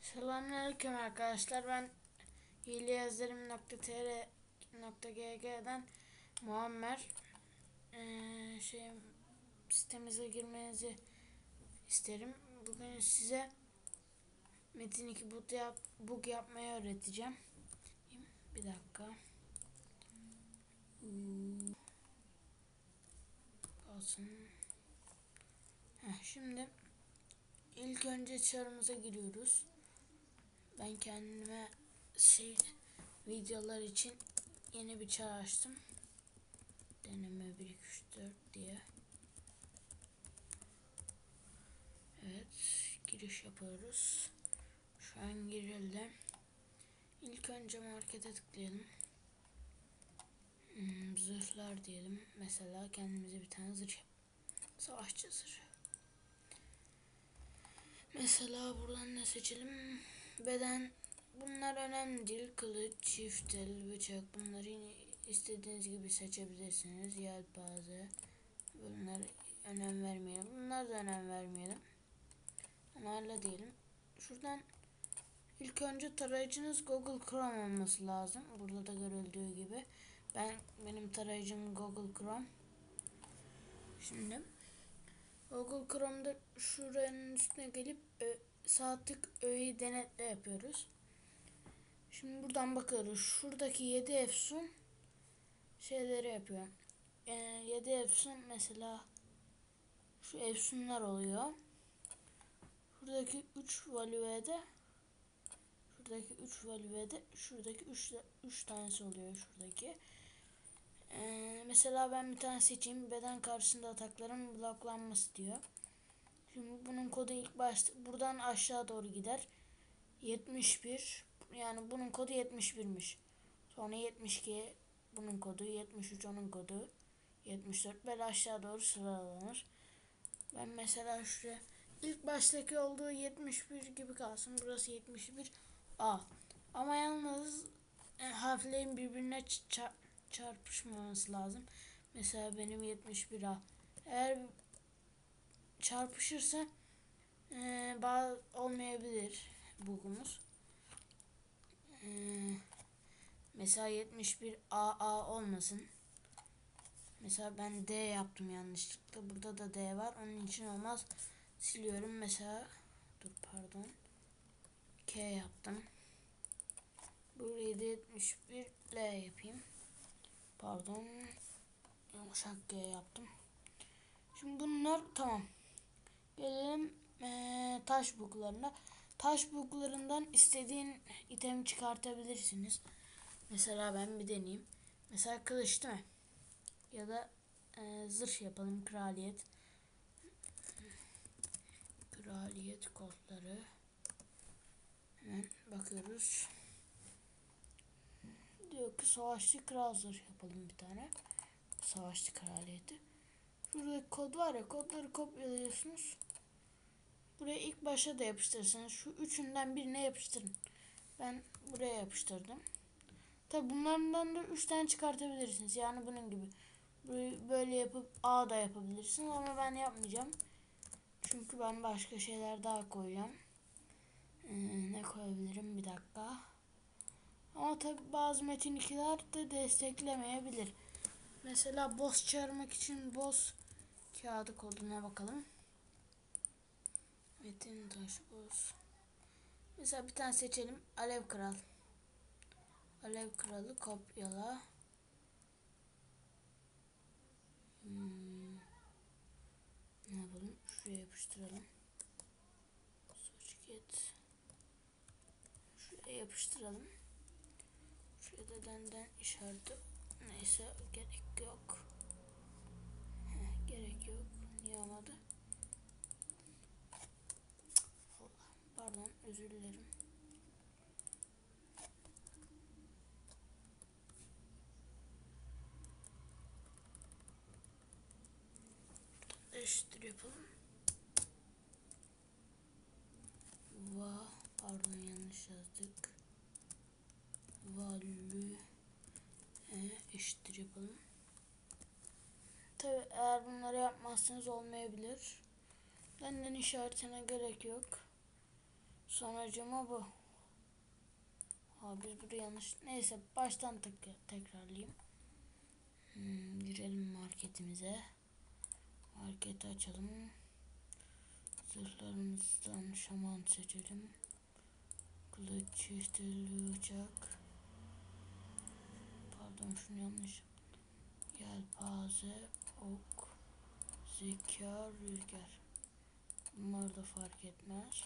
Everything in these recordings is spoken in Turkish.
Selamünaleyküm arkadaşlar. Ben hileyazarım.tr.gg'den Muammer. Ee, şey sitemize girmenizi isterim. Bugün size Metin 2 boot yap, bug yapmayı öğreteceğim. Bir dakika. Olsun. Heh, şimdi ilk önce çarımıza giriyoruz. Ben kendime şey videolar için yeni bir çağ açtım. Deneme 1 2 3 4 diye. Evet, giriş yapıyoruz. Şu an girildi. İlk önce markete tıklayalım. Hmm, zırhlar diyelim. Mesela kendimize bir tane zırh. Savaşçı zırhı. Mesela buradan ne seçelim? Beden bunlar önemli değil. Kılıç, çift el, bıçak bunları yine istediğiniz gibi seçebilirsiniz. Yelpaze. Bunlar önem vermeyelim. Bunlar da önem vermeyelim. Onlarla diyelim. Şuradan ilk önce tarayıcınız Google Chrome olması lazım. Burada da görüldüğü gibi. Ben benim tarayıcım Google Chrome. Şimdi Google Chrome'da şuranın üstüne gelip tık öğeyi denetle yapıyoruz. Şimdi buradan bakıyoruz. Şuradaki 7 efsun şeyleri yapıyor. Ee, 7 efsun mesela şu efsunlar oluyor. Şuradaki 3 valüede şuradaki 3 valüede şuradaki 3 3 tanesi oluyor şuradaki. Ee, mesela ben bir tane seçeyim. Beden karşısında atakların bloklanması diyor. Şimdi bunun kodu ilk başta buradan aşağı doğru gider. 71 yani bunun kodu 71'miş. Sonra 72 bunun kodu, 73 onun kodu, 74 böyle aşağı doğru sıralanır. Ben mesela şuraya ilk baştaki olduğu 71 gibi kalsın. Burası 71 A. Ama yalnız e, harflerin birbirine çarp çarpışmaması lazım. Mesela benim 71 A. Eğer çarpışırsa e, bağ olmayabilir bugumuz. E, mesela 71 AA olmasın. Mesela ben D yaptım yanlışlıkla. Burada da D var. Onun için olmaz. Siliyorum. Mesela dur pardon. K yaptım. Burayı da 71 L yapayım. Pardon. Yumuşak G yaptım. Şimdi bunlar tamam. Gelelim ee, taş buklarına. Taş buklarından istediğin itemi çıkartabilirsiniz. Mesela ben bir deneyeyim. Mesela kılıç değil mi? Ya da e, zırh yapalım. Kraliyet. Kraliyet kodları. Hemen bakıyoruz. Diyor ki savaşçı kral zırh yapalım bir tane. Savaşçı kraliyeti. Şurada kod var ya kodları kopyalıyorsunuz. Buraya ilk başa da yapıştırırsanız şu üçünden birine yapıştırın. Ben buraya yapıştırdım. Tabi bunlardan da üç tane çıkartabilirsiniz. Yani bunun gibi. Böyle yapıp A da yapabilirsiniz ama ben yapmayacağım. Çünkü ben başka şeyler daha koyacağım. Ee, ne koyabilirim bir dakika. Ama tabi bazı metin 2'ler de desteklemeyebilir. Mesela boss çağırmak için boss kağıdı koduna bakalım. Metin taş boss. Mesela bir tane seçelim. Alev kral. Alev kralı kopyala. Hmm. Ne yapalım? Şuraya yapıştıralım. Switchget. Şuraya yapıştıralım. Şuraya da denden işareti. Neyse gerek yok. Heh, gerek yok. Niye olmadı? Pardon özür dilerim. eşittir yapalım. Va pardon yanlış yazdık. Valü e, eşittir yapalım. Tabi eğer bunları yapmazsanız olmayabilir. Benden işaretine gerek yok. Sonucuma bu. Ha biz buraya yanlış. Neyse baştan tek tekrarlayayım. Hmm, girelim marketimize. Marketi açalım. Zırhlarımızdan şaman seçelim. Kılıç, çiftli bıçak. Pardon şunu yanlış. Yelpaze, ok, zeka, rüzgar. Bunlar da fark etmez.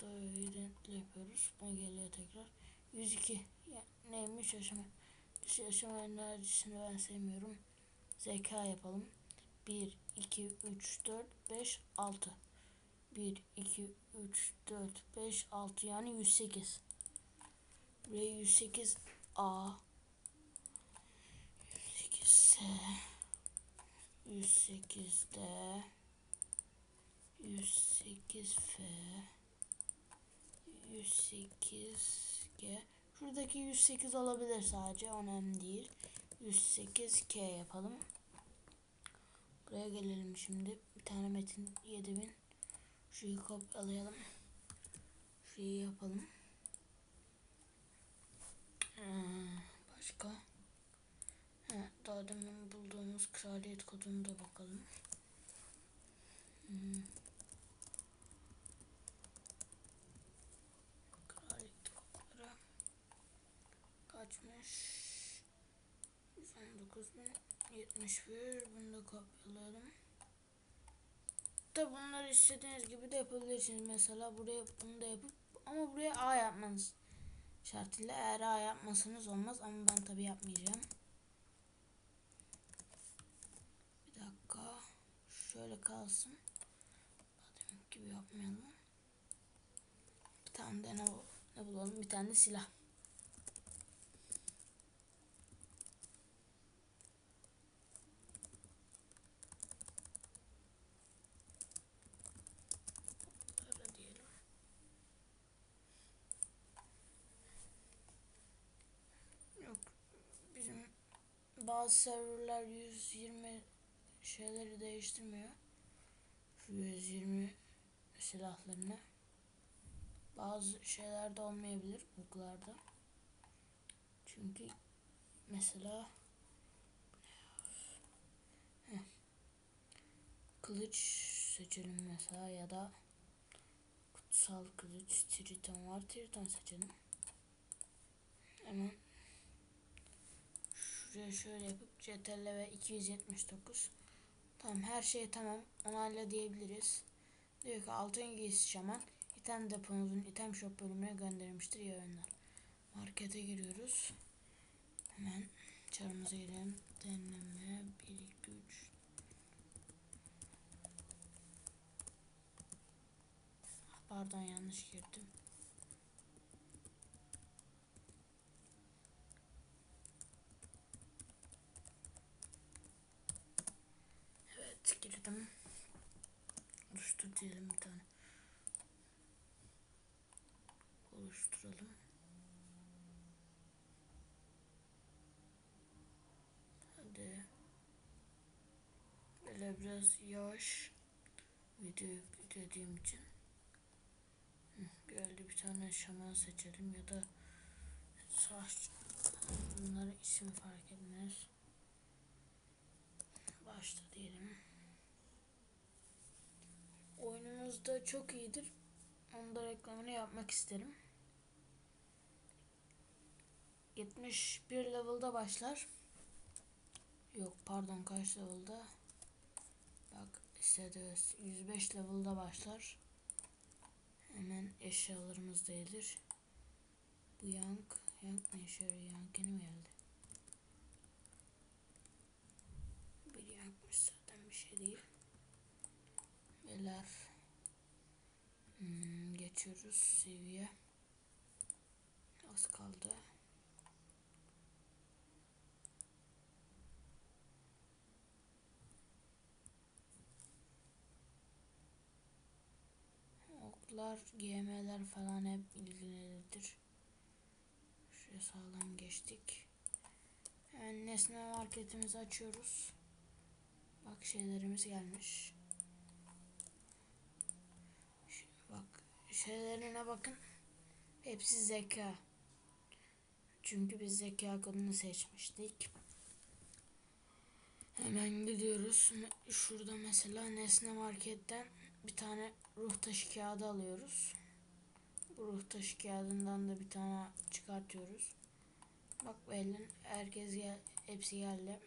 Şurada evidentle yapıyoruz. Buna geliyor tekrar. 102. Ya, neymiş yaşama? Dışı yaşama enerjisini ben sevmiyorum. Zeka yapalım. 1, 2, 3, 4, 5, 6. 1, 2, 3, 4, 5, 6 yani 108. Buraya 108 A 108 S 108 D 108 F 108 G Şuradaki 108 olabilir sadece önemli değil. 108 K yapalım. Buraya gelelim şimdi. Bir tane metin 7000. Şurayı kopyalayalım. Şurayı yapalım. Ee, başka? Ha, daha demin bulduğumuz kraliyet kodunu da bakalım. Hmm. Kraliyet kodları kaçmış? 119.071 bunu da kopyalayalım. Da bunları istediğiniz gibi de yapabilirsiniz. Mesela buraya bunu da yapıp ama buraya A yapmanız şartıyla eğer A yapmasanız olmaz ama ben tabi yapmayacağım. Bir dakika. Şöyle kalsın. Demek gibi yapmayalım. Bir tane de ne, ne bulalım? Bir tane de silah. Böyle diyelim. Yok. Bizim bazı serverler 120 şeyleri değiştirmiyor. Şu 120 silahlarını. Bazı şeylerde olmayabilir buglarda. Çünkü mesela kılıç seçelim mesela ya da kutsal kılıç Triton var. Triton seçelim. Hemen şuraya şöyle yapıp CTRL ve 279 Tamam her şey tamam. Onayla diyebiliriz. Diyor ki altın giysi şaman item deponuzun item shop bölümüne göndermiştir ya yayınlar. Markete giriyoruz. Hemen çarımıza girelim. Deneme 1 2 3 Pardon yanlış girdim. Evet girdim. Oluştur diyelim bir tane. Oluşturalım. Hadi. Böyle biraz yavaş video yüklediğim için. Geldi bir tane şaman seçelim ya da saç bunları isim fark etmez. Başta diyelim. Oyunumuz da çok iyidir. Onun da reklamını yapmak isterim. 71 level'da başlar. Yok pardon kaç level'da? Bak istedi 105 level'da başlar. Hemen eşyalarımız değildir. Bu yank, yank ne işe yarıyor? Yank yeni mi geldi? Bir yankmış zaten bir şey değil. Beyler hmm, geçiyoruz seviye. Az kaldı. Oklar, GM'ler falan hep ilgilidir. Şuraya sağlam geçtik. Hemen nesne marketimizi açıyoruz. Bak şeylerimiz gelmiş. Bak şeylerine bakın. Hepsi zeka. Çünkü biz zeka kodunu seçmiştik. Hemen gidiyoruz. Şurada mesela Nesne Market'ten bir tane ruh taşı kağıdı alıyoruz. Bu ruh taşı kağıdından da bir tane çıkartıyoruz. Bak belli herkes gel, hepsi geldi.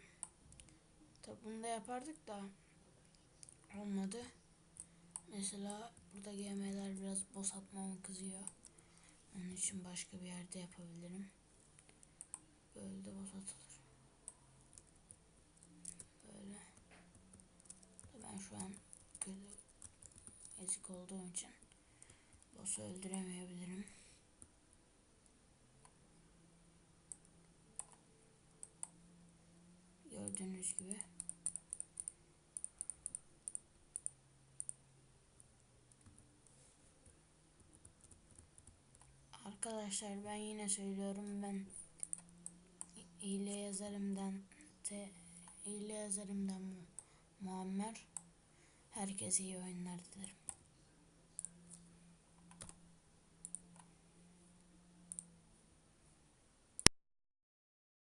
Tabi bunu da yapardık da olmadı. Mesela burada GM'ler biraz boss atmama kızıyor. Onun için başka bir yerde yapabilirim. Böyle de boss atılır. Böyle. Ben şu an ezik olduğum için boss'u öldüremeyebilirim. Gördüğünüz gibi. Arkadaşlar ben yine söylüyorum ben hile yazarımdan te, hile yazarımdan Muammer herkese iyi oyunlar dilerim.